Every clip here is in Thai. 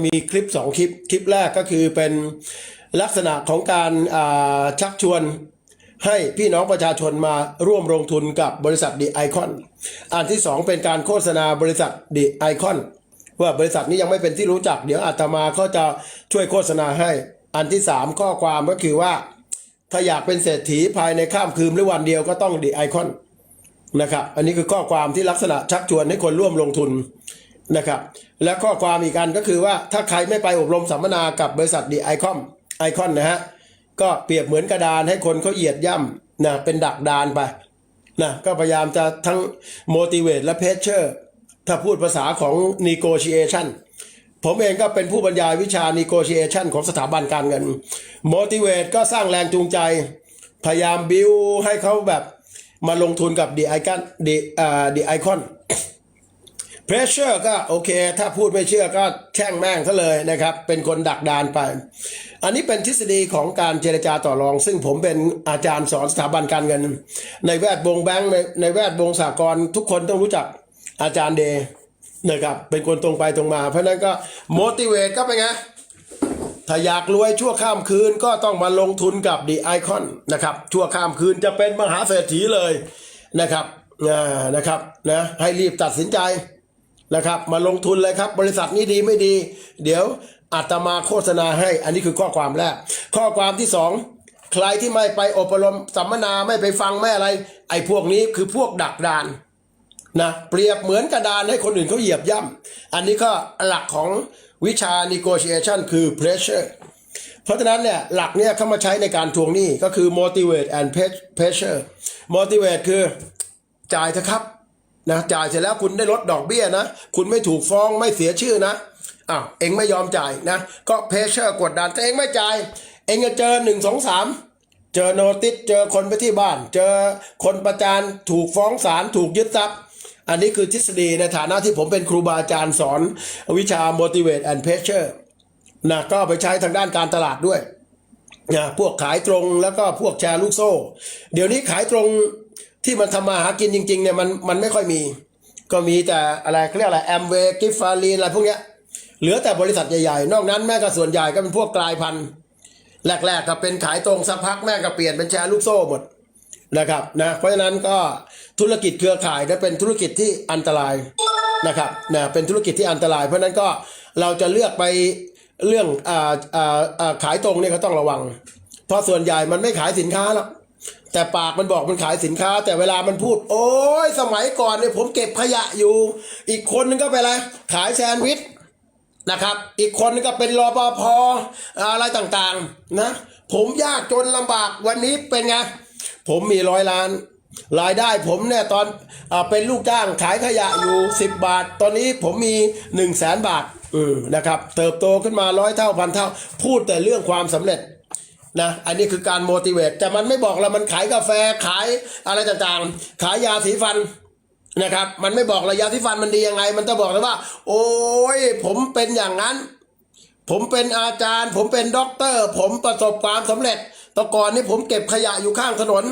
มีคลิปสองคลิป คลิปแรกก็คือเป็นลักษณะของการชักชวนให้พี่น้องประชาชนมาร่วมลงทุนกับบริษัทดีไอคอนอันที่สองเป็นการโฆษณาบริษัทดีไอคอนว่าบริษัทนี้ยังไม่เป็นที่รู้จัก เดี๋ยวอาตมาก็จะช่วยโฆษณาให้ อันที่สามข้อความก็คือว่า ถ้าอยากเป็นเศรษฐีภายในข้ามคืนหรือวันเดียวก็ต้องดีไอคอนนะครับ อันนี้คือข้อความที่ลักษณะชักชวนให้คนร่วมลงทุน นะครับ และข้อความอีกอันก็คือว่าถ้าใครไม่ไปอบรมสัมมนากับบริษัทดีไอคอมไอคอนนะฮะก็เปรียบเหมือนกระดานให้คนเขาเหยียดย่ำนะเป็นดักดานไปนะก็พยายามจะทั้ง motivate และ pressure ถ้าพูดภาษาของ negotiation ผมเองก็เป็นผู้บรรยายวิชา negotiation ของสถาบันการเงิน motivate ก็สร้างแรงจูงใจ พยายามบิวให้เขาแบบมาลงทุนกับดีไอคอน ดีอ่าดีไอคอน pressure ก็โอเค ถ้าพูดไม่เชื่อก็แช่งแม่งซะเลยนะครับ เป็นคนดักดานไป อันนี้เป็นทฤษฎีของการเจรจาต่อรอง ซึ่งผมเป็นอาจารย์สอนสถาบันการเงิน ในแวดวงแบงค์ในแวดวงสากลทุกคนต้องรู้จักอาจารย์เดย์นะครับเป็นคนตรงไปตรงมา เพราะนั้นก็ motivate ก็เป็นไงถ้าอยากรวยชั่วข้ามคืนก็ต้องมาลงทุนกับดีไอคอนนะครับชั่วข้ามคืนจะเป็นมหาเศรษฐีเลยนะครับนะครับนะให้รีบตัดสินใจ นะครับ มาลงทุนเลยครับ บริษัทนี้ดีไม่ดี เดี๋ยวอาตมาโฆษณาให้ อันนี้คือข้อความแรก ข้อความที่สองใครที่ไม่ไปอบรมสัมมนาไม่ไปฟังไม่อะไร ไอ้พวกนี้คือพวกดักดานนะเปรียบเหมือนกระดานให้คนอื่นเขาเหยียบย่ำอันนี้ก็หลักของวิชา negotiation คือ pressure เพราะฉะนั้นเนี่ยหลักเนี่ยเข้ามาใช้ในการทวงหนี้ก็คือ motivate and pressure motivate คือจ่ายเถอะครับ นะจ่ายเสร็จแล้วคุณได้ลดดอกเบี้ยนะ คุณไม่ถูกฟ้องไม่เสียชื่อนะอ้าวเองไม่ยอมจ่ายนะ ก็ pressure กดดันแต่เองไม่จ่าย เองจะเจอหนึ่งสองสามเจอโนติสเจอคนไปที่บ้าน เจอคนประจานถูกฟ้องศาลถูกยึดทรัพย์ อันนี้คือทฤษฎีในฐานะที่ผมเป็นครูบาอาจารย์สอน วิชา motivate and pressure นะก็ไปใช้ทางด้านการตลาดด้วยนะพวกขายตรงแล้วก็พวกแชร์ลูกโซ่ เดี๋ยวนี้ขายตรง ที่มันทำมาหากินจริงๆเนี่ยมันมันไม่ค่อยมี ก็มีแต่อะไรเขาเรียกอะไรแอมเวย์กิฟฟารีนอะไรพวกเนี้ยเหลือแต่บริษัทใหญ่ๆ นอกนั้นแม่ก็ส่วนใหญ่ก็เป็นพวกกลายพันธุ์แรกๆก็เป็นขายตรงสักพักแม่ก็เปลี่ยนเป็นแชร์ลูกโซ่หมดนะครับนะเพราะฉะนั้นก็ธุรกิจเครือข่ายนะเป็นธุรกิจที่อันตรายนะครับนะเป็นธุรกิจที่อันตราย เพราะฉะนั้นก็เราจะเลือกไปเรื่องอ่าอ่าอ่าขายตรงเนี่ยก็ต้องระวัง เพราะส่วนใหญ่มันไม่ขายสินค้าหรอก แต่ปากมันบอกมันขายสินค้า แต่เวลามันพูด โอ้ยสมัยก่อนเนี่ยผมเก็บขยะอยู่ อีกคนนึงก็ไปอะไรขายแซนด์วิชนะครับ อีกคนนึงก็เป็นรอปภอะไรต่างๆนะ ผมยากจนลำบากวันนี้เป็นไง ผมมีร้อยล้าน รายได้ผมเนี่ยตอนอเป็นลูกจ้างขายขยะอยู่ 10 บาท ตอนนี้ผมมี1 0 0 0 0แสนบาทอืมนะครับ เติบโตขึ้นมาร้อยเท่าพันเท่า พูดแต่เรื่องความสำเร็จ นะอันนี้คือการ motivate แต่มันไม่บอกเรามันขายกาแฟขายอะไรต่างๆ ขายยาสีฟันนะครับ มันไม่บอกระยะที่ฟันมันดียังไง มันจะบอกเลยว่า โอ้ยผมเป็นอย่างนั้น ผมเป็นอาจารย์ ผมเป็นด็อกเตอร์ ผมประสบความสำเร็จตะก่อนนี่ผมเก็บขยะอยู่ข้างถนน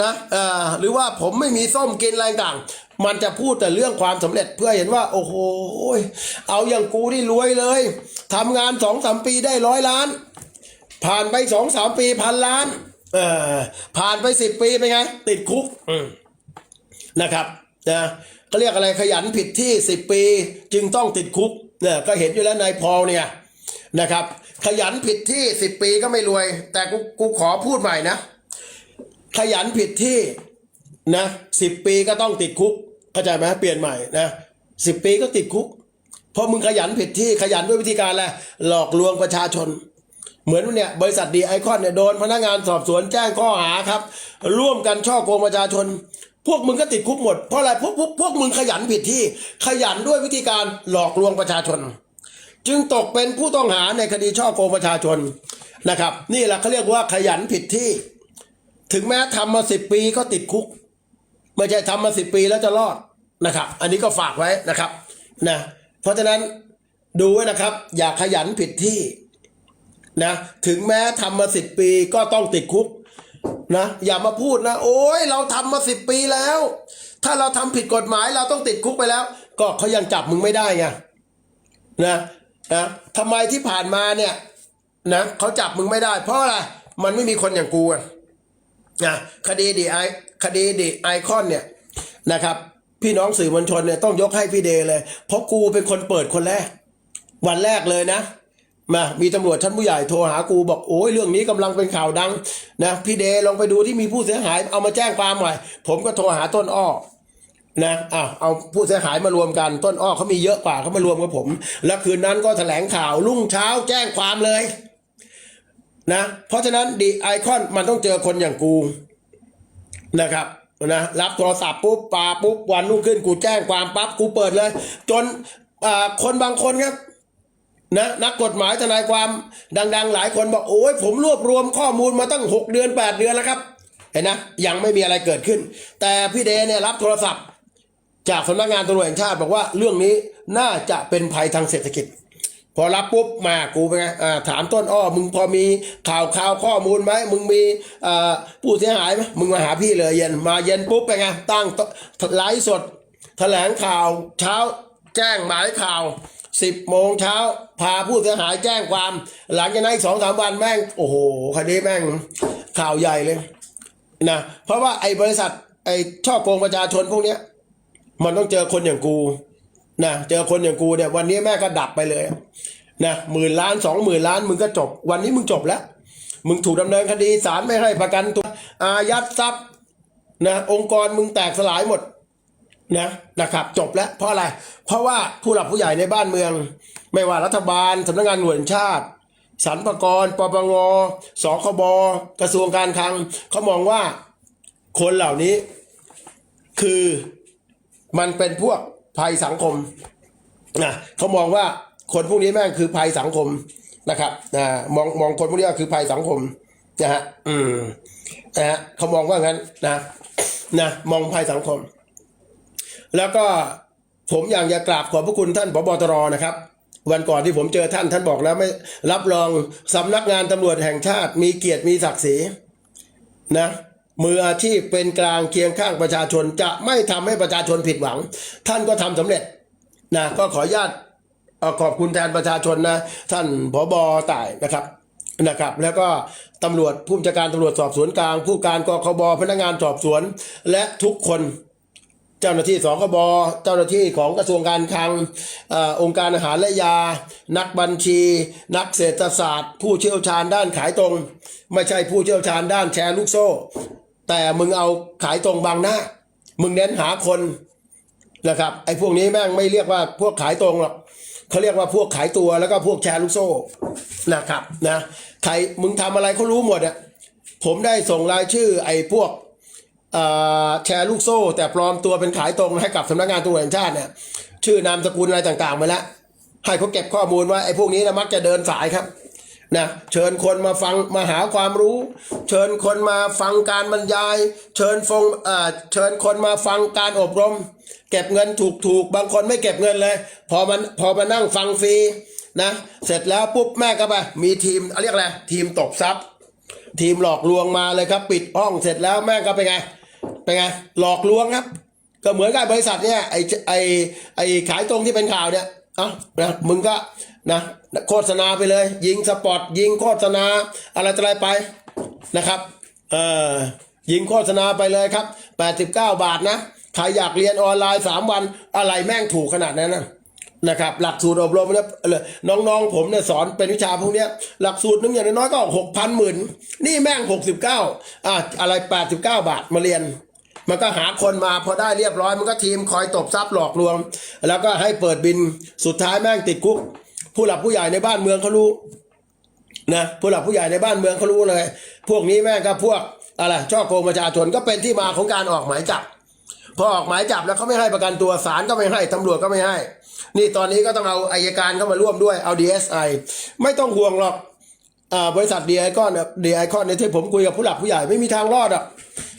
นะเอ่อหรือว่าผมไม่มีส้มกินอะไรต่าง มันจะพูดแต่เรื่องความสำเร็จเพื่อเห็นว่า โอ้โหเอาอย่างกูนี่รวยเลยทำงานสองสามปีได้ร้อยล้าน ผ่านไปสองสามปีพันล้านเออผ่านไปสิบปีเป็นไง ติดคุกอืมนะครับนะก็เรียกอะไรขยันผิดที่10ปี จึงต้องติดคุกเนี่ยก็เห็นอยู่แล้วนายพอลเนี่ยนะครับ ขยันผิดที่10ปีก็ไม่รวย แต่กูกูขอพูดใหม่นะ ขยันผิดที่นะสิปีก็ต้องติดคุกเข้าใจไหมเปลี่ยนใหม่นะสิปีก็ติดคุก เพราะมึงขยันผิดที่ขยันด้วยวิธีการอะไรหลอกลวงประชาชน เหมือนเนี่ยบริษัทดีไอคอนเนี่ยโดนพนักงานสอบสวนแจ้งข้อหาครับ ร่วมกันช่อโกงประชาชน พวกมึงก็ติดคุกหมด เพราะอะไรพวกพวกพวกมึงขยันผิดที่ขยันด้วยวิธีการหลอกลวงประชาชน จึงตกเป็นผู้ต้องหาในคดีช่อโกงประชาชนนะครับ นี่แหละเขาเรียกว่าขยันผิดที่ ถึงแม้ทำมาสิบปีก็ติดคุกไม่ใช่ทำมาสิบปีแล้วจะรอดนะครับ อันนี้ก็ฝากไว้นะครับนะเพราะฉะนั้นดูไว้นะครับ อย่าขยันผิดที่ นะถึงแม้ทำมาสิบปีก็ต้องติดคุกนะอย่ามาพูดนะ โอ้ยเราทำมาสิบปีแล้ว ถ้าเราทำผิดกฎหมายเราต้องติดคุกไปแล้ว ก็เขายังจับมึงไม่ได้ไงนะนะทำไมที่ผ่านมาเนี่ยนะเขาจับมึงไม่ได้ เพราะอะไรมันไม่มีคนอย่างกูอะนะคดีดีไอคดีดีไอคอนเนี่ยนะครับ พี่น้องสื่อมวลชนเนี่ยต้องยกให้พี่เดย์เลย เพราะกูเป็นคนเปิดคนแรก วันแรกเลยนะ มามีตำรวจชั้นผู้ใหญ่โทรหากูบอกโอ้ยเรื่องนี้กำลังเป็นข่าวดังนะพี่เดย์ลองไปดูที่มีผู้เสียหายเอามาแจ้งความหน่อย ผมก็โทรหาต้นอ้อนะอะเอาผู้เสียหายมารวมกันต้นอ้อเขามีเยอะกว่าเขามารวมกับผม แล้วคืนนั้นก็แถลงข่าวรุ่งเช้าแจ้งความเลยนะเพราะฉะนั้นดีไอคอนมันต้องเจอคนอย่างกูนะครับนะรับโทรศัพท์ปุ๊บปาปุ๊บวันรุ่งขึ้นกูแจ้งความปั๊บกูเปิดเลย จนอ่าคนบางคนครับ นะนักกฎหมายทนายความดัง ๆ หลายคนบอกโอ้ยผมรวบรวมข้อมูลมาตั้ง 6 เดือน 8 เดือนแล้วครับ เห็นนะยังไม่มีอะไรเกิดขึ้น แต่พี่เดเนี่ยรับโทรศัพท์ จากสำนักงานตำรวจแห่งชาติบอกว่าเรื่องนี้น่าจะเป็นภัยทางเศรษฐกิจ พอรับปุ๊บมากูเป็นไงถามต้นอ้อมึงพอมีข่าวข่าวข้อมูลไหมมึงมีผู้เสียหายไหมมึงมาหาพี่เลยเย็นมาเย็นปุ๊บเป็นไงตั้งไลฟ์สด แถลงข่าวเช้าแจ้งหมายข่าว สิบโมงเช้าพาผู้เสียหายแจ้งความ หลังจากนั้นสองสามวันแม่ง โอ้โหคดีแม่งข่าวใหญ่เลยนะเพราะว่าไอ้บริษัท ไอ้ช่อโกงประชาชนพวกเนี้ย มันต้องเจอคนอย่างกูนะเจอคนอย่างกูเนี่ย วันนี้แม่ก็ดับไปเลยนะหมื่นล้านสองหมื่นล้านมึงก็จบ วันนี้มึงจบแล้ว มึงถูกดำเนินคดีศาลไม่ให้ประกันตัวอายัดทรัพย์นะองค์กรมึงแตกสลายหมด นะนะครับ จบแล้วเพราะอะไร เพราะว่าผู้หลักผู้ใหญ่ในบ้านเมือง ไม่ว่ารัฐบาลสำนักงานหน่วยชาติสรรพากรปปงสคบกระทรวงการคลังเขามองว่าคนเหล่านี้ คือมันเป็นพวกภัยสังคมนะเขามองว่าคนพวกนี้แม่งคือภัยสังคมนะครับนะมองมองคนพวกนี้ว่าคือภัยสังคมนะฮะอืมนะฮะเขามองว่างั้นนะนะมองภัยสังคม แล้วก็ผมอยากจะกราบขอบพระคุณท่านพบตรนะครับ วันก่อนที่ผมเจอท่านท่านบอกแล้วไม่รับรองสำนักงานตำรวจแห่งชาติ มีเกียรติมีศักดิ์ศรีนะมืออาชีพเป็นกลางเคียงข้างประชาชนจะไม่ทำให้ประชาชนผิดหวัง ท่านก็ทำสำเร็จนะก็ขออนุญาตขอบคุณแทนประชาชนนะท่านผบต่ายนะครับนะครับ แล้วก็ตำรวจผู้บัญชาการตำรวจสอบสวนกลาง ผู้การกคบพนักงานสอบสวน และทุกคน เจ้าหน้าที่สคบเจ้าหน้าที่ของกระทรวงการคลังอองค์การอาหารและยา นักบัญชี นักเศรษฐศาสตร์ ผู้เชี่ยวชาญด้านขายตรง ไม่ใช่ผู้เชี่ยวชาญด้านแชร์ลูกโซ่ แต่มึงเอาขายตรงบางหน้า มึงเน้นหาคนนะครับไอ้พวกนี้แม่งไม่เรียกว่าพวกขายตรงหรอกเขาเรียกว่าพวกขายตัวแล้วก็พวกแชร์ลูกโซ่นะครับนะใครมึงทำอะไรเขารู้หมดอะผมได้ส่งรายชื่อไอ้พวก แชร์ลูกโซ่ แต่ปลอมตัวเป็นขายตรงให้กับสำนักงานตำรวจแห่งชาติเนี่ยชื่อนามสกุลอะไรต่างๆไปแล้วให้เขาเก็บข้อมูลว่าไอ้พวกนี้นะมักจะเดินสายครับนะเชิญคนมาฟังมาหาความรู้ เชิญคนมาฟังการบรรยาย เชิญฟงเอ่อเชิญคนมาฟังการอบรม เก็บเงินถูกๆบางคนไม่เก็บเงินเลย พอมันพอมานั่งฟังฟรีนะเสร็จแล้วปุ๊บแม่ก็ไปมีทีมเรียกอะไรทีมตบทรัพย์ ทีมหลอกลวงมาเลยครับ ปิดห้องเสร็จแล้วแม่ก็เป็นไง เป็นไงหลอกลวงครับ ก็เหมือนกับบริษัทเนี่ยไอไอไอขายตรงที่เป็นข่าวเนี่ยเอ้านะมึงก็นะโฆษณาไปเลย ยิงสปอตยิงโฆษณาอะไรอะไรไปนะครับเอ่อยิงโฆษณาไปเลยครับ 89 บาทนะใครอยากเรียนออนไลน์ 3 วันอะไรแม่งถูกขนาดนั้นนะ นะครับหลักสูตรอบรมเนี่ยน้องๆ ผมเนี่ยสอนเป็นวิชาพวกเนี้ยหลักสูตรนึงอย่างน้อยก็หกพันหมื่นนี่แม่งหกสิบเก้าอะอะไรแปดสิบเก้าบาทมาเรียน มันก็หาคนมาพอได้เรียบร้อยมันก็ทีมคอยตบทรัพย์หลอกลวง แล้วก็ให้เปิดบินสุดท้ายแม่งติดคุก ผู้หลักผู้ใหญ่ในบ้านเมืองเขารู้นะผู้หลักผู้ใหญ่ในบ้านเมืองเขารู้เลย พวกนี้แม่งก็พวกอะไรช่อโกงประชาชนก็เป็นที่มาของการออกหมายจับพอออกหมายจับแล้วเขาไม่ให้ประกันตัวศาลก็ไม่ให้ตำรวจก็ไม่ให้ นี่ตอนนี้ก็ต้องเอาอายการเข้ามาร่วมด้วยเอา DSI ไม่ต้องห่วงหรอกอบริษัทดีไอคอนดีไอคอนในยที่ผมคุยกับผู้หลักผู้ใหญ่ไม่มีทางรอดอะ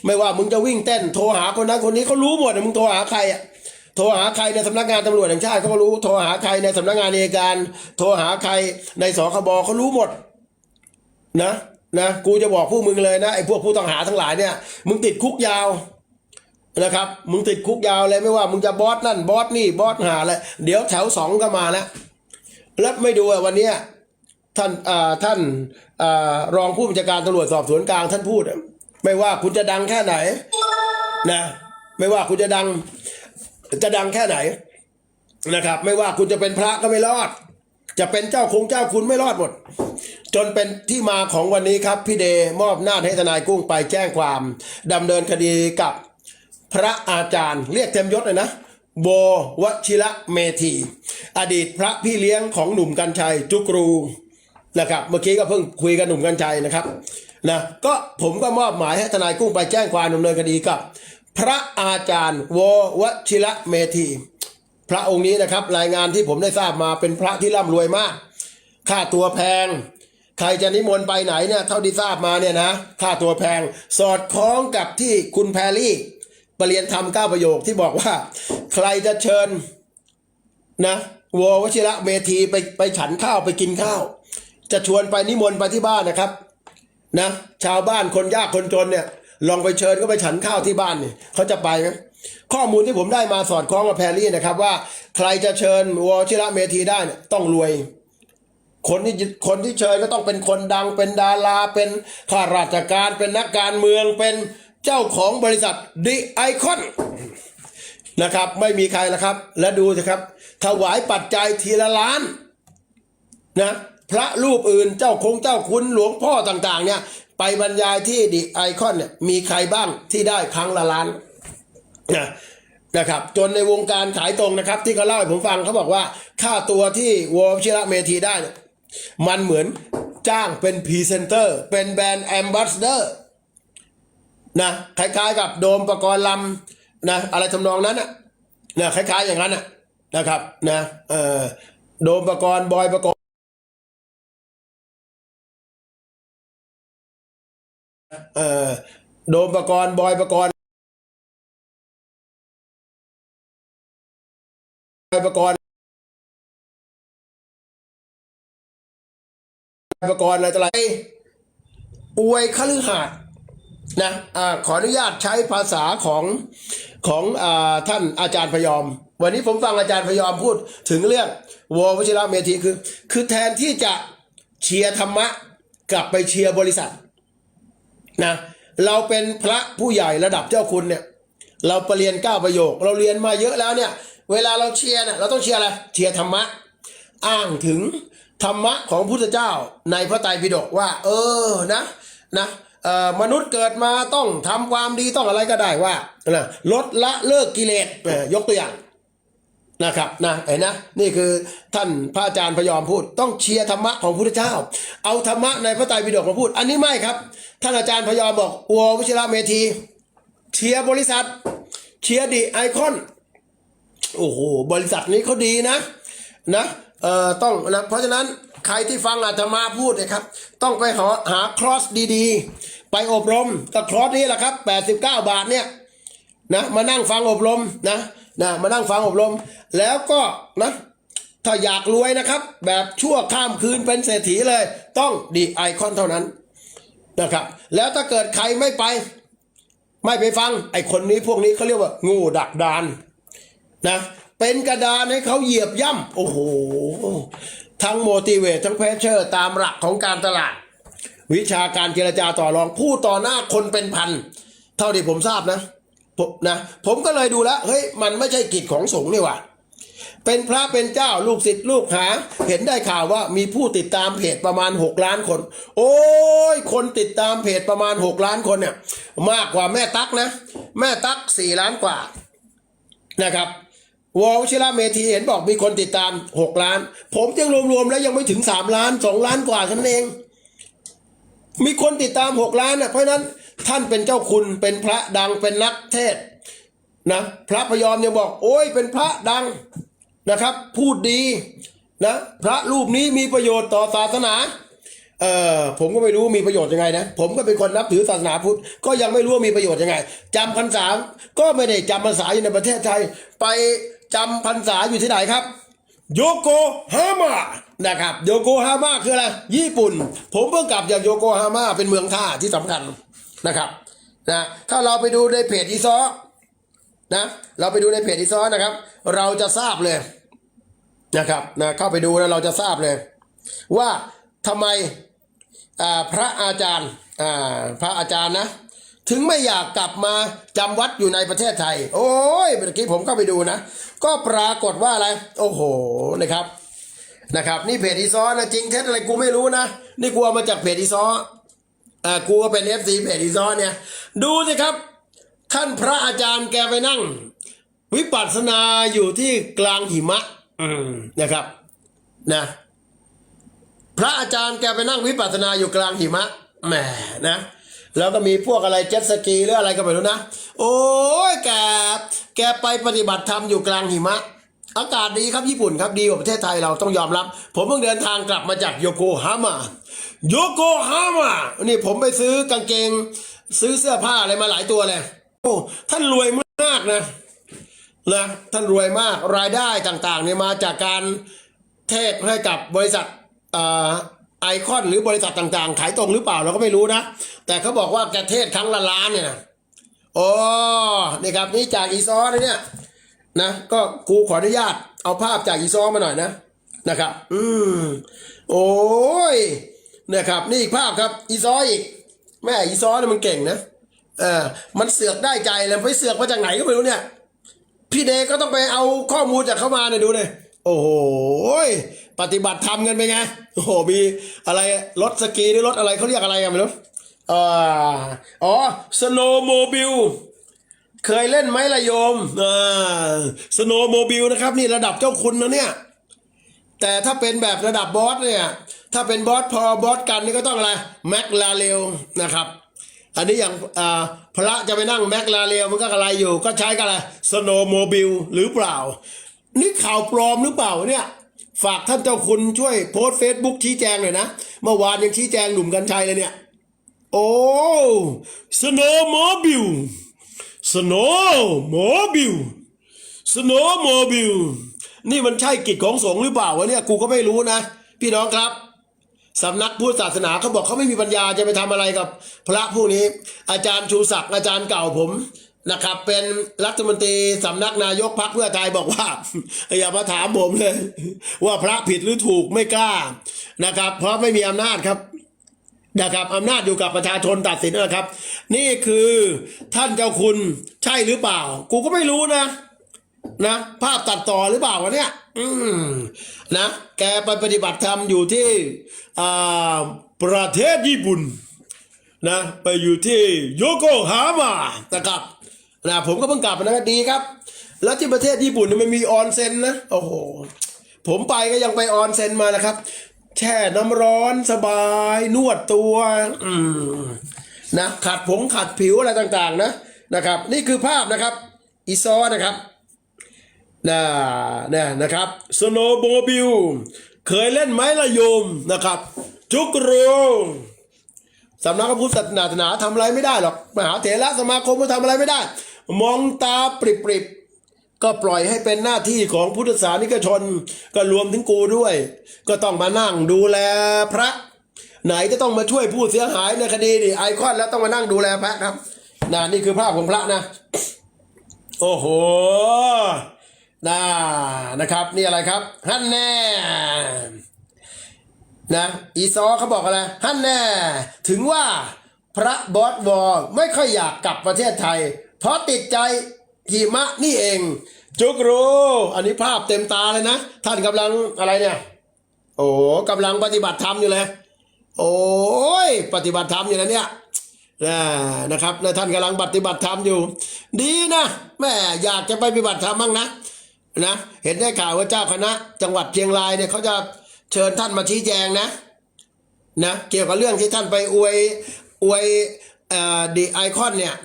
ไม่ว่ามึงจะวิ่งเต้นโทรหาคนนั้นคนนี้เขารู้หมดอะมึงโทรหาใครอะโทรหาใครในสำนักงานตำรวจแห่งชาติเขารู้โทรหาใครในสำนักงานอัยการ โทรหาใครในสคบเขารู้หมด นะนะกูจะบอกพวกมึงเลยนะไอ้พวกผู้ต้องหาทั้งหลายเนี่ย มึงติดคุกยาว นะครับ มึงติดคุกยาวเลยไม่ว่า มึงจะบอสนั่นบอสนี่บอสหาเลยเดี๋ยวแถวสองก็มาแล้วแล้วไม่ดูวันนี้ท่านท่านอรองผู้บัญชาการตำรวจสอบสวนกลางท่านพูด ไม่ว่าคุณจะดังแค่ไหนนะไม่ว่าคุณจะดัง จะดังแค่ไหนนะครับ ไม่ว่าคุณจะเป็นพระก็ไม่รอด จะเป็นเจ้าคงเจ้าคุณไม่รอดหมด จนเป็นที่มาของวันนี้ครับ พี่เดมอบหน้าให้ทนายกุ้งไปแจ้งความดำเนินคดีกับ พระอาจารย์เรียกเต็มยศเลยนะโบวชิระเมธี อดีตพระพี่เลี้ยงของหนุ่มกัญชัยจุกรูนะครับเมื่อกี้ก็เพิ่งคุยกับหนุ่มกัญชัยนะครับนะก็ผมก็มอบหมายให้ทนายกุ้งไปแจ้งความดำเนินคดีกับ พระอาจารย์โววชิระเมธี พระองค์นี้นะครับรายงานที่ผมได้ทราบมาเป็นพระที่ร่ำรวยมาก ค่าตัวแพง ใครจะนิมนต์ไปไหนเนี่ยเท่าที่ทราบมาเนี่ยนะค่าตัวแพงสอดคล้องกับที่คุณแพรรี่ ประเรียนธรรมเก้าประโยคที่บอกว่า ใครจะเชิญนะววชิระเมธีไปไปฉันข้าวไปกินข้าว จะชวนไปนิมนต์ไปที่บ้านนะครับนะชาวบ้านคนยากคนจนเนี่ย ลองไปเชิญก็ไปฉันข้าวที่บ้านเนี่ยเขาจะไปไหมข้อมูลที่ผมได้มาสอดคล้องกับแพรรี่นะครับ ว่าใครจะเชิญวชิระเมธีได้เนี่ยต้องรวย คนที่คนที่เชิญก็ต้องเป็นคนดังเป็นดาราเป็นข้าราชการเป็นนักการเมืองเป็น เจ้าของบริษัทดิไอคอนนะครับ ไม่มีใครแล้วครับ และดูสิครับ ถวายปัจจัยทีละล้านนะพระรูปอื่นเจ้าคงเจ้าคุณหลวงพ่อต่างๆ เนี่ย ไปบรรยายที่ดิไอคอนเนี่ยมีใครบ้างที่ได้ครั้งละล้านนะนะครับ จนในวงการขายตรงนะครับ ที่เขาเล่าให้ผมฟังเขาบอกว่า ค่าตัวที่วอชิระเมธีได้ มันเหมือนจ้างเป็นพรีเซนเตอร์ เป็นแบรนด์แอมบาสเดอร์ นะคล้ายๆกับโดมประกรณ์ลำนะอะไรทำนองนั้นนะนะคล้าย ๆ อย่างนั้นนะนะครับนะเออโดมประกรณ์บอยประกรณ์เออโดมประกรณ์บอยประกรณ์บอยประกรณ์บอยประกรณ์อะไรต่ออะไรอวยคฤหาสน์ นะอ่าขออนุญาตใช้ภาษาของของอท่านอาจารย์พยอม วันนี้ผมฟังอาจารย์พยอมพูดถึงเรื่องววชิระเมธีคือ คือแทนที่จะเชียร์ธรรมะกลับไปเชียร์บริษัทนะเราเป็นพระผู้ใหญ่ระดับเจ้าคุณเนี่ยเราไปเรียนเก้าประโยค เราเรียนมาเยอะแล้วเนี่ย เวลาเราเชียร์เนี่ยเราต้องเชียร์อะไรเชียร์ธรรมะ อ้างถึงธรรมะของพุทธเจ้าในพระไตรปิฎกว่า เออนะนะ มนุษย์เกิดมาต้องทำความดีต้องอะไรก็ได้ว่านะลดละเลิกกิเลสยกตัวอย่างนะครับนะเห็นนะนี่คือท่านพระอาจารย์พยอมพูด ต้องเชียร์ธรรมะของพระพุทธเจ้า เอาธรรมะในพระไตรปิฎกมาพูด อันนี้ไม่ครับ ท่านอาจารย์พยอมบอกอัววิชิระเมธี เชียร์บริษัท เชียร์ดีไอคอนโอ้โหบริษัทนี้เขาดีนะนะเอ่อต้องนะเพราะฉะนั้น ใครที่ฟังอาตมาพูดนะครับ ต้องไปหาหาครอสดีๆ ไปอบรมก็ครอสนี้แหละครับ 89 บาทเนี่ยนะมานั่งฟังอบรมนะนะมานั่งฟังอบรม แล้วก็นะถ้าอยากรวยนะครับ แบบชั่วข้ามคืนเป็นเศรษฐีเลย ต้องดีไอคอนเท่านั้นนะครับ แล้วถ้าเกิดใครไม่ไป ไม่ไปฟังไอคนนี้พวกนี้เขาเรียกว่างูดักดานนะเป็นกระดานให้เขาเหยียบย่ำโอ้โห ทั้งโมติเวททั้งเพชเชอร์ตามหลักของการตลาด วิชาการเจรจาต่อรองพูดต่อหน้าคนเป็นพัน เท่าที่ผมทราบนะผมนะผมก็เลยดูแล้วเฮ้ยมันไม่ใช่กิจของสงฆ์นี่ว่าเป็นพระเป็นเจ้าลูกศิษย์ลูกหา เห็นได้ข่าวว่ามีผู้ติดตามเพจประมาณ 6 ล้านคน โอ้ย คนติดตามเพจประมาณ 6 ล้านคนเนี่ย มากกว่าแม่ตั๊กนะ แม่ตั๊ก4ล้านกว่านะครับ วอลชิระเมธีเห็นบอกมีคนติดตาม 6 ล้าน ผมยังรวมๆแล้วยังไม่ถึง 3 ล้าน 2 ล้านกว่าท่านเอง มีคนติดตาม 6 ล้านนะเพราะนั้นท่านเป็นเจ้าคุณเป็นพระดังเป็นนักเทศน์นะพระพยอมยังบอก โอ้ยเป็นพระดังนะครับ พูดดีนะพระรูปนี้มีประโยชน์ต่อศาสนาเออผมก็ไม่รู้มีประโยชน์ยังไงนะ ผมก็เป็นคนนับถือศาสนาพุทธก็ยังไม่รู้ว่ามีประโยชน์ยังไงจำพรรษาก็ไม่ได้จำพรรษาอยู่ในประเทศไทยไป จำพรรษาอยู่ที่ไหนครับ โยโกฮาม่านะครับโยโกฮาม่าคืออะไร ญี่ปุ่น ผมเพิ่งกลับจากโยโกฮาม่าเป็นเมืองท่าที่สำคัญนะครับนะถ้าเราไปดูในเพจอีซอนะเราไปดูในเพจอีซอนะครับ เราจะทราบเลยนะครับนะเข้าไปดูแล้วเราจะทราบเลย ว่าทำไมอ่าพระอาจารย์อ่าพระอาจารย์นะ ถึงไม่อยากกลับมาจำวัดอยู่ในประเทศไทย โอ้ยเมื่อกี้ผมเข้าไปดูนะ ก็ปรากฏว่าอะไร โอ้โหนะครับนะครับ นี่เพจอีซอนะจริงเท็จอะไรกูไม่รู้นะ นี่กูเอามาจากเพจอีซออ่ากูก็เป็นเอฟซีเพจอีซอเนี่ย ดูสิครับ ท่านพระอาจารย์แกไปนั่ง วิปัสสนาอยู่ที่กลางหิมะ อืมนะครับ นะ พระอาจารย์แกไปนั่งวิปัสสนาอยู่กลางหิมะแหมนะ แล้วก็มีพวกอะไรเจ็ตสกีหรืออะไรก็ไม่รู้นะ โอ้ยแกแกไปปฏิบัติธรรมอยู่กลางหิมะ อากาศดีครับญี่ปุ่นครับดีกว่าประเทศไทยเราต้องยอมรับ ผมเพิ่งเดินทางกลับมาจากโยโกฮาม่าโยโกฮาม่านี่ผมไปซื้อกางเกง ซื้อเสื้อผ้าอะไรมาหลายตัวเลยโอ้ท่านรวยมากนะนะท่านรวยมากรายได้ต่างๆเนี่ยมาจากการเทศให้กับบริษัทอ่า ไอคอนหรือบริษัทต่างๆ ขายตรงหรือเปล่าเราก็ไม่รู้นะ แต่เขาบอกว่าแกเทศครั้งละล้านเนี่ยนะโอ้นี่ครับนี่จากอีซอนะเนี่ยนะก็กูขออนุญาตเอาภาพจากอีซอมาหน่อยนะนะครับ อืมโอ้ยนะครับนี่อีกภาพครับอีซออีก แม่อีซอเนี่ยมันเก่งนะเออมันเสือกได้ใจเลยไปเสือกมาจากไหนก็ไม่รู้เนี่ย พี่เดก็ต้องไปเอาข้อมูลจากเขามาเนี่ยดูเลย โอ้โหปฏิบัติธรรมกันไปไงโอ้โหมีอะไรรถสกีหรือรถอะไรเขาเรียกอะไรกันไม่รู้อ๋อสโนว์โมบิลเคยเล่นไหมละโยมอ่าสโนว์โมบิลนะครับ นี่ระดับเจ้าคุณนะเนี่ย แต่ถ้าเป็นแบบระดับบอสเนี่ย ถ้าเป็นบอสพอบอสกันนี่ก็ต้องอะไรแม็กลาเรลนะครับ อันนี้อย่างอ่าพระจะไปนั่งแม็กลาเรลมันก็อะไรอยู่ ก็ใช้กันอะไรสโนว์โมบิลหรือเปล่า นี่ข่าวปลอมหรือเปล่าเนี่ยฝากท่านเจ้าคุณช่วยโพสเฟซบุ๊กชี้แจงหน่อยนะ เมื่อวานยังชี้แจงหนุ่มกัญชัยเลยเนี่ย โอ้สโนว์โมบิลสโนว์โมบิลสโนว์โมบิลนี่มันใช่กิจของสงฆ์หรือเปล่าวะเนี่ยกูก็ไม่รู้นะ พี่น้องครับสำนักพุทธศาสนาเขาบอกเขาไม่มีปัญญาจะไปทำอะไรกับ พระผู้นี้ อาจารย์ชูศักดิ์อาจารย์เก่าผม นะครับ เป็นรัฐมนตรีสำนักนายกพรรคเพื่อไทยบอกว่า อย่ามาถามผมเลย ว่าพระผิดหรือถูกไม่กล้านะครับ เพราะไม่มีอำนาจครับนะครับอำนาจอยู่กับประชาชนตัดสินนะครับ นี่คือท่านเจ้าคุณใช่หรือเปล่า กูก็ไม่รู้นะนะภาพตัดต่อหรือเปล่าวะเนี่ย อืมนะแกไปปฏิบัติธรรมอยู่ที่อ่าประเทศญี่ปุ่นนะไปอยู่ที่โยโกฮาม่านะครับ นะผมก็เพิ่งกลับมานะดีครับ แล้วที่ประเทศญี่ปุ่นเนี่ยมันมีออนเซ็นนะโอ้โหผมไปก็ยังไปออนเซ็นมานะครับ แช่น้ำร้อนสบาย นวดตัว อืมนะขัดผงขัดผิวอะไรต่างๆ นะนะครับ นี่คือภาพนะครับอีซอนะครับนะนะนะครับสโนว์โมบิลเคยเล่นไหมละโยมนะครับ จุกรูสำนักพระพุทธศาสนาทำอะไรไม่ได้หรอก มหาเถระสมาคมก็ทำอะไรไม่ได้ มองตาปริบปริบๆ ก็ปล่อยให้เป็นหน้าที่ของพุทธศาสนิกชน ก็รวมถึงกูด้วย ก็ต้องมานั่งดูแลพระ ไหนจะต้องมาช่วยผู้เสียหายในคดีนี่ไอคอนแล้วต้องมานั่งดูแลพระครับนะนี่คือภาพของพระนะ โอ้โหน่านะครับ นี่อะไรครับฮั่นแน่นะอีซอเขาบอกอะไรฮั่นแน่ ถึงว่าพระบอสวอไม่ค่อยอยากกลับประเทศไทย เพราะติดใจหิมะนี่เอง จุกรูอันนี้ภาพเต็มตาเลยนะ ท่านกำลังอะไรเนี่ย โอ้กำลังปฏิบัติธรรมอยู่เลย โอ้ยปฏิบัติธรรมอยู่นะเนี่ยนะนะครับนะท่านกำลังปฏิบัติธรรมอยู่ ดีนะแม่อยากจะไปปฏิบัติธรรมบ้างนะนะเห็นได้ข่าวว่าเจ้าคณะ จังหวัดเชียงรายเนี่ยเขาจะเชิญท่านมาชี้แจงนะนะเกี่ยวกับเรื่องที่ท่านไปอวยอวยดีไอคอนเนี่ย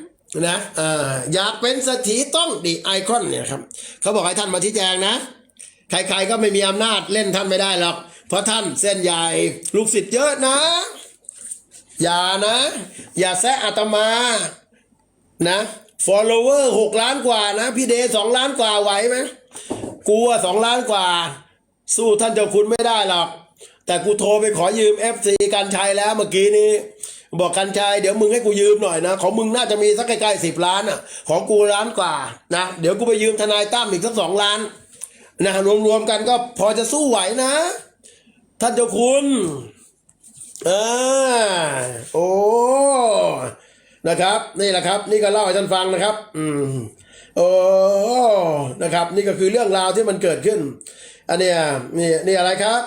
นะอ่ออยากเป็นเศรษฐีต้องดีไอคอนเนี่ยครับเขาบอกให้ท่านมาชี้แจงนะ ใครๆก็ไม่มีอำนาจเล่นท่านไม่ได้หรอก เพราะท่านเส้นใหญ่ลูกศิษย์เยอะนะ อย่านะ อย่าแซะอาตมานะ follower หกล้านกว่านะ พี่เดสองล้านกว่าไหวไหมกูอะสองล้านกว่า สู้ท่านเจ้าคุณไม่ได้หรอก แต่กูโทรไปขอยืม FC กันชัยแล้วเมื่อกี้นี้ บอกกันชัยเดี๋ยวมึงให้กูยืมหน่อยนะ ของมึงน่าจะมีสักใกล้ๆสิบล้านอะ ของกูล้านกว่านะ เดี๋ยวกูไปยืมทนายตั้มอีกสักสองล้านนะรวมๆกันก็พอจะสู้ไหวนะ ท่านเจ้าคุณอ่าโอ้นะครับ นี่แหละครับ นี่ก็เล่าให้ท่านฟังนะครับ อืมโอ้นะครับ นี่ก็คือเรื่องราวที่มันเกิดขึ้น อันเนี้ยนี่นี่อะไรครับ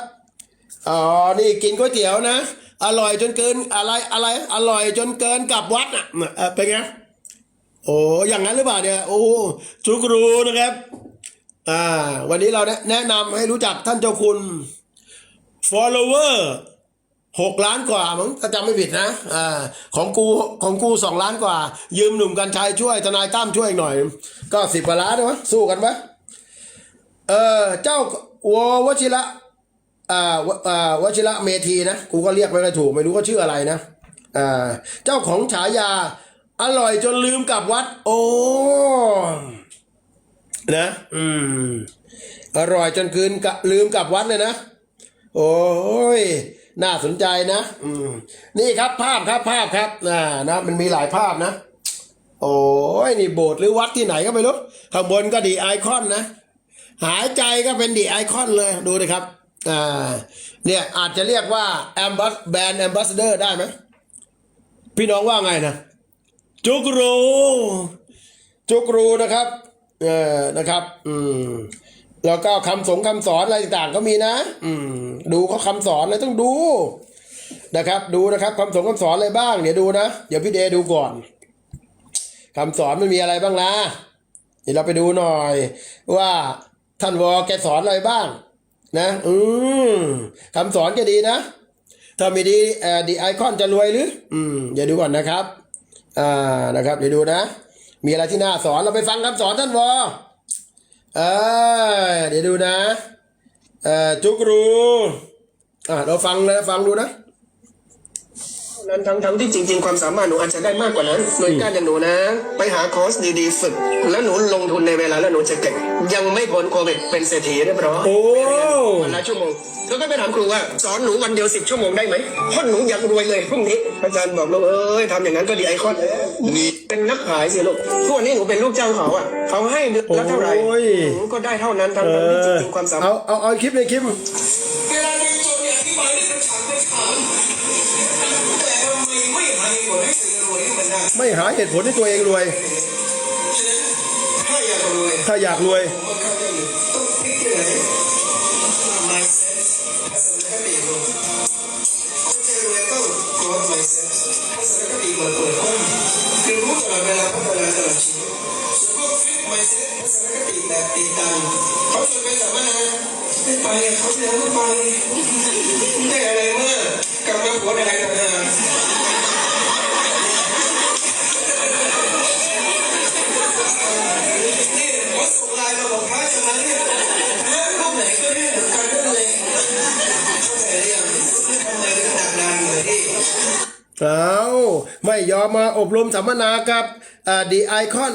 อ๋อนี่กินก๋วยเตี๋ยวนะ อร่อยจนเกินอะไรอะไร อร่อยจนเกินกลับวัดอะเป็นไงโอ้อย่างนั้นหรือเปล่าเนี่ยโอ้จุกรูนะครับ อ่า วันนี้เราแนะนำให้รู้จักท่านเจ้าคุณ follower หกล้านกว่ามั้งถ้าจำไม่ผิดนะอ่าของกูของกูสองล้านกว่า ยืมหนุ่มกันชัยช่วยทนายตั้มช่วยอีกหน่อย ก็สิบกว่าล้านนะวะสู้กันปะเออเจ้าววชิระ อ่าวอ่าวชิระเมธีนะกูก็เรียกไม่ได้ถูกไม่รู้เขาชื่ออะไรนะอ่าเจ้าของฉายา อร่อยจนลืมกลับวัด โอ้นะอืมอร่อยจนคืนกะลืมกลับวัดเลยนะ โอ้ยน่าสนใจนะอืมนี่ครับภาพครับภาพครับอ่านะมันมีหลายภาพนะ โอ้ยนี่โบสถ์หรือวัดที่ไหนก็ไม่รู้ข้างบนก็ดีไอคอนนะ หายใจก็เป็นดีไอคอนเลยดูดิครับ อ่าเนี่ยอาจจะเรียกว่าแอมบัสแบรนด์แอมบาสเดอร์ได้ไหมพี่น้องว่าไงนะ จุกรู จุกรูนะครับเออนะครับ อืมแล้วก็คำสงคำสอนอะไรต่างๆก็มีนะ อืม ดูเขาคำสอนนะต้องดูนะครับ ดูนะครับคำสงคำสอนอะไรบ้าง เดี๋ยวดูนะเดี๋ยวพี่เดดูก่อนคำสอนมันมีอะไรบ้างนะเดี๋ยวเราไปดูหน่อย ว่าท่านวอแกสอนอะไรบ้าง นะ อืมคำสอนจะดีนะ ถ้าไม่ดีเอ่อดีไอคอนจะรวยหรือ อืมเดี๋ยวดูก่อนนะครับ อ่านะครับ เดี๋ยวดูนะ มีอะไรที่น่าสอนเราไปฟังคำสอนท่านวอเออเดี๋ยวดูนะ เอ่อจุกรูอ่าเราฟังเลยฟังดูนะ นั้นทั้งทั้งที่จริง ๆ ความสามารถหนูอาจจะได้มากกว่านั้นหน่วยการอย่างหนูนะ ไปหาคอร์สดีๆฝึก แล้วหนูลงทุนในเวลาแล้วหนูจะเก่งยังไม่พ้นโควิดเป็นเศรษฐีเรียบร้อยโอ้วันละชั่วโมงแล้วก็ไปถามครูว่าสอนหนูวันเดียวสิบชั่วโมงได้ไหมเพราะหนูอยากรวยเลยพรุ่งนี้อาจารย์บอกลูกเอ้ยทำอย่างนั้นก็ดีไอคอนนี่เป็นนักขายสิลูกทุกวันนี้หนูเป็นลูกจ้างเขาอะเขาให้เดือนละเท่าไหร่โอ้ยหนูก็ได้เท่านั้นทั้งทั้งที่จริงๆความสามารถเอาเอาเอาคลิปเลยคลิปเวลาในโจทย์เนี่ยอธิบายได้เป็นฉากเป็นฉากแต่ทำไม ไม่หาเหตุผลให้ตัวเองรวยให้มันได้ไม่หาเหตุผลให้ตัวเองรวยฉะนั้นถ้าอยากรวยถ้าอยากรวยผมว่าเข้าใจอยู่ต้องพลิกที่ไหน mindset ทัศนคติของคนจะรวยต้อง growth mindset ทัศนคติมันเปิดกว้างเรียนรู้ตลอดเวลาพัฒนาตลอดชีวิตส่วนพวก fit mindset ทัศนคติแบบตีตันเขาชวนไปสัมมนาไม่ไปเขาจะไม่ไปได้อะไรเมื่อกลับมาปวดอะไรต่าง เอาไม่ยอมมาอบรมสัมมนากับดีไอคอน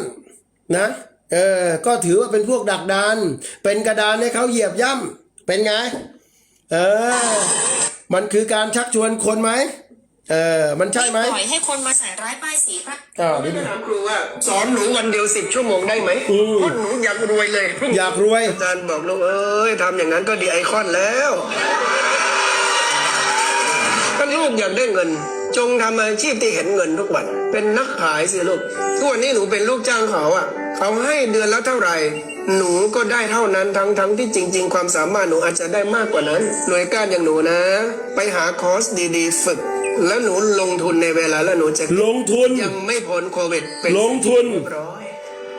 นะเออก็ถือว่าเป็นพวกดักดาน เป็นกระดานให้เขาเหยียบย่ำเป็นไง เออ มันคือการชักชวนคนไหมเออ มันใช่ไหมปล่อยให้คนมาใส่ร้ายป้ายสีพระอ้าวไปนี่ถามครูว่าสอนหนูวันเดียวสิบชั่วโมงได้ไหมเพราะหนูอยากรวยเลยพรุ่งนี้อยากรวย อาจารย์บอกลูกเอ้ยทำอย่างนั้นก็ดีไอคอนแล้วถ้าลูกอยากได้เงิน จงทำอาชีพที่เห็นเงินทุกวัน เป็นนักขายสิลูกทุกวันนี้หนูเป็นลูกจ้างเขาอะ เขาให้เดือนละเท่าไหร่ หนูก็ได้เท่านั้นทั้งทั้งที่จริง ๆ ความสามารถหนูอาจจะได้มากกว่านั้น หน่วยการอย่างหนูนะ ไปหาคอร์สดีๆ ฝึก แล้วหนูลงทุนในเวลาแล้วหนูจะลงทุนยังไม่พ้นโควิดเป็นลงทุนเรียบร้อย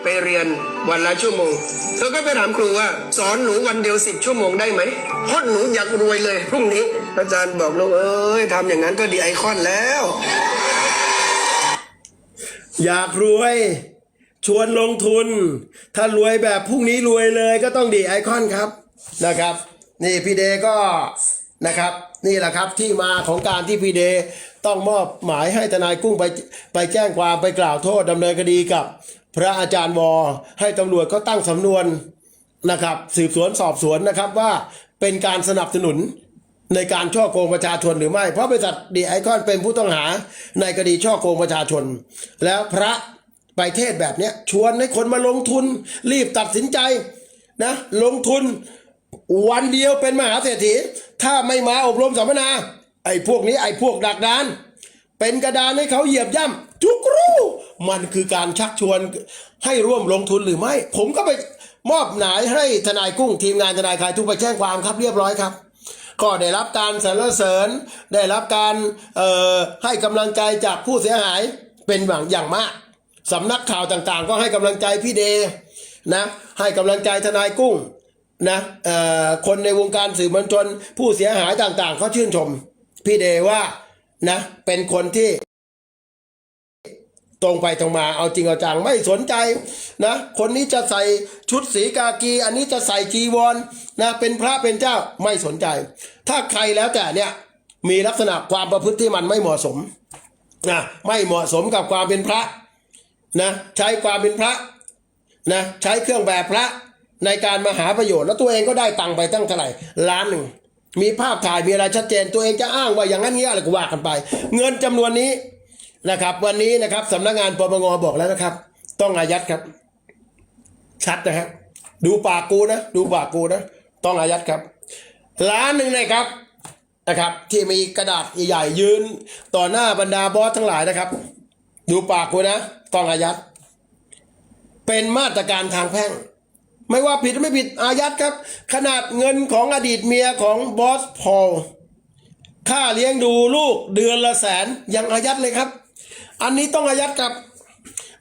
ไปเรียนวันละชั่วโมง เธอก็ไปถามครูว่า สอนหนูวันเดียวสิบชั่วโมงได้ไหมเพราะหนูอยากรวยเลยพรุ่งนี้ อาจารย์บอกลูกเอ้ยทำอย่างนั้นก็ดีไอคอนแล้ว อยากรวย ชวนลงทุน ถ้ารวยแบบพรุ่งนี้รวยเลยก็ต้องดีไอคอนครับนะครับ นี่พี่เดก็นะครับ นี่แหละครับที่มาของการที่พี่เดต้องมอบหมายให้ทนายกุ้งไปไปแจ้งความไปกล่าวโทษดำเนินคดีกับ พระอาจารย์วอให้ตำรวจเขาตั้งสำนวนนะครับ สืบสวนสอบสวนนะครับว่าเป็นการสนับสนุนในการช่อโกงประชาชนหรือไม่ เพราะบริษัทดีไอคอนเป็นผู้ต้องหาในคดีช่อโกงประชาชน แล้วพระไปเทศแบบเนี้ยชวนให้คนมาลงทุน รีบตัดสินใจนะลงทุนวันเดียวเป็นมหาเศรษฐี ถ้าไม่มาอบรมสัมมนา ไอ้พวกนี้ไอ้พวกดักดาน เป็นกระดานให้เขาเหยียบย่ำทุกรู้มันคือการชักชวนให้ร่วมลงทุนหรือไม่ ผมก็ไปมอบหมายให้ทนายกุ้งทีมงานทนายคลายทุกไปแจ้งความครับเรียบร้อยครับ ก็ได้รับการสรรเสริญ ได้รับการให้กำลังใจจากผู้เสียหายเป็นอย่างอย่างมากสำนักข่าวต่างๆ ก็ให้กำลังใจพี่เดนะให้กำลังใจทนายกุ้งนะคนในวงการสื่อมวลชนผู้เสียหายต่างๆเขาชื่นชม พี่เดว่า นะ เป็นคนที่ ตรงไปตรงมาเอาจริงเอาจังไม่สนใจนะ คนนี้จะใส่ชุดสีกากี อันนี้จะใส่จีวรนะเป็นพระเป็นเจ้าไม่สนใจ ถ้าใครแล้วแต่เนี่ย มีลักษณะความประพฤติที่มันไม่เหมาะสมนะไม่เหมาะสมกับความเป็นพระนะใช้ความเป็นพระนะใช้เครื่องแบบพระในการมาหาประโยชน์แล้วตัวเองก็ได้ตังค์ไปตั้งเท่าไหร่ล้านหนึ่ง มีภาพถ่ายมีอะไรชัดเจนตัวเองจะอ้างว่าอย่างนั้นเงี้ยอะไรก็ว่ากันไป เงินจำนวนนี้นะครับ วันนี้นะครับสำนักงานปปงบอกแล้วนะครับ ต้องอายัดครับ ชัดนะฮะดูปากกูนะดูปากกูนะต้องอายัดครับล้านหนึ่งนะครับนะครับ ที่มีกระดาษใหญ่ๆยืนต่อหน้าบรรดาบอสทั้งหลายนะครับ ดูปากกูนะต้องอายัด เป็นมาตรการทางแพ่ง ไม่ว่าผิดหรือไม่ผิดอายัดครับ ขนาดเงินของอดีตเมียของบอสพอลค่าเลี้ยงดูลูกเดือนละแสนยังอายัดเลยครับ อันนี้ต้องอายัดครับ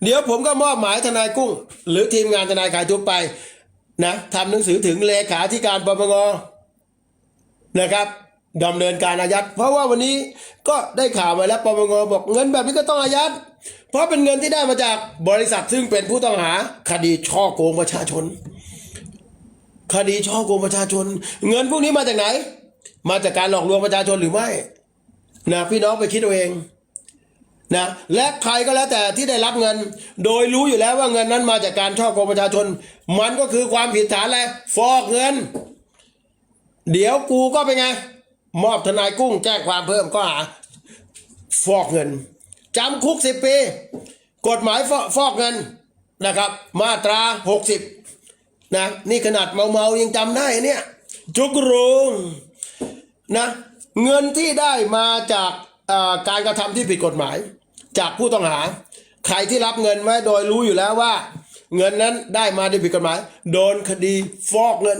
เดี๋ยวผมก็มอบหมายทนายกุ้ง หรือทีมงานทนายขายทุกไปนะทำหนังสือถึงเลขาธิการปปงนะครับดำเนินการอายัด เพราะว่าวันนี้ก็ได้ข่าวมาแล้วปปงบอกเงินแบบนี้ก็ต้องอายัด เพราะเป็นเงินที่ได้มาจากบริษัทซึ่งเป็นผู้ต้องหาคดีช่อโกงประชาชน คดีช่อโกงประชาชน เงินพวกนี้มาจากไหน มาจากการหลอกลวงประชาชนหรือไม่นะพี่น้องไปคิดเอาเองนะและใครก็แล้วแต่ที่ได้รับเงิน โดยรู้อยู่แล้วว่าเงินนั้นมาจากการช่อโกงประชาชน มันก็คือความผิดฐานอะไรฟอกเงิน เดี๋ยวกูก็เป็นไง มอบทนายกุ้งแจ้งความเพิ่มก็หาฟอกเงิน จำคุกสิบปี กฎหมายฟอกฟอกเงินนะครับ มาตราหกสิบนะนี่ขนาดเมาๆยังจำได้เนี่ย จุกรุงนะเงินที่ได้มาจากการกระทำที่ผิดกฎหมาย จากผู้ต้องหา ใครที่รับเงินไว้โดยรู้อยู่แล้วว่า เงินนั้นได้มาโดยผิดกฎหมาย โดนคดีฟอกเงิน